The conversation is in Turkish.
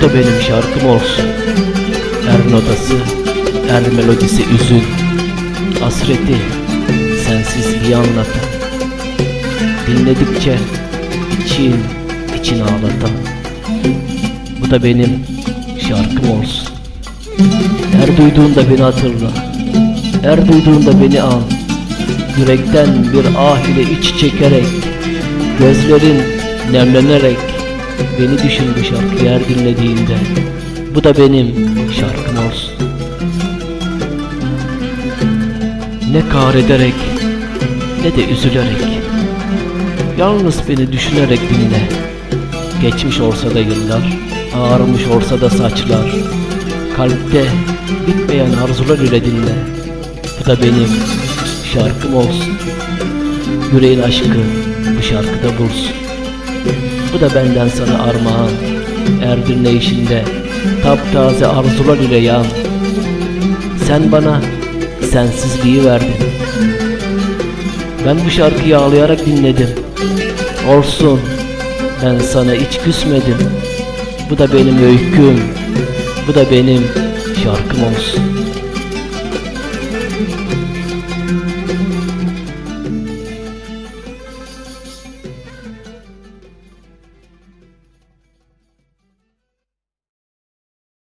Bu da benim şarkım olsun. Er notası, er melodisi üzün. Hasreti, sensizliği anlatan. Dinledikçe için için ağlatan. Bu da benim şarkım olsun. Her duyduğunda beni hatırla. Her duyduğunda beni an. Yürekten bir ah ile iç çekerek, gözlerin nemlenerek beni düşün bu şarkıyı her dinlediğinde. Bu da benim şarkım olsun. Ne kahrederek ne de üzülerek Yalnız beni düşünerek dinle Geçmiş olsa da yıllar Ağarmış olsa da saçlar Kalpte bitmeyen arzular ile dinle Bu da benim şarkım olsun Yüreğin aşkı bu şarkıda bulsun Bu da benden sana armağan Er dinleyişinde Taptaze arzular ile yan Sen bana sensizliği verdin ben bu şarkıyı ağlayarak dinledim. Olsun, ben sana hiç küsmedim. Bu da benim öyküm, bu da benim şarkım olsun.